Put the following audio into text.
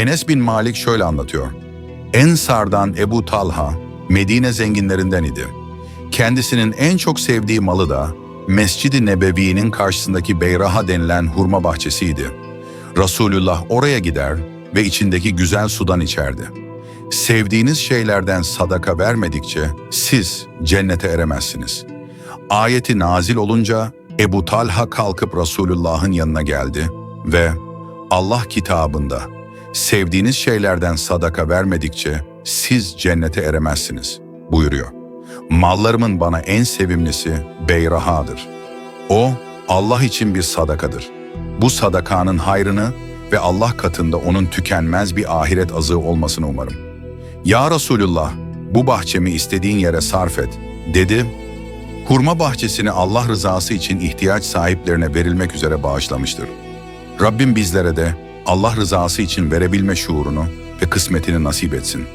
Enes bin Malik şöyle anlatıyor. Ensardan Ebu Talha, Medine zenginlerinden idi. Kendisinin en çok sevdiği malı da Mescid-i Nebevi'nin karşısındaki Beyraha denilen hurma bahçesiydi. Resulullah oraya gider ve içindeki güzel sudan içerdi. Sevdiğiniz şeylerden sadaka vermedikçe siz cennete eremezsiniz. Ayeti nazil olunca Ebu Talha kalkıp Resulullah'ın yanına geldi ve Allah kitabında sevdiğiniz şeylerden sadaka vermedikçe siz cennete eremezsiniz buyuruyor. Mallarımın bana en sevimlisi Beyrahadır. O Allah için bir sadakadır. Bu sadakanın hayrını ve Allah katında onun tükenmez bir ahiret azığı olmasını umarım. Ya Resulullah, bu bahçemi istediğin yere sarf et, dedi. Hurma bahçesini Allah rızası için ihtiyaç sahiplerine verilmek üzere bağışlamıştır. Rabbim bizlere de Allah rızası için verebilme şuurunu ve kısmetini nasip etsin.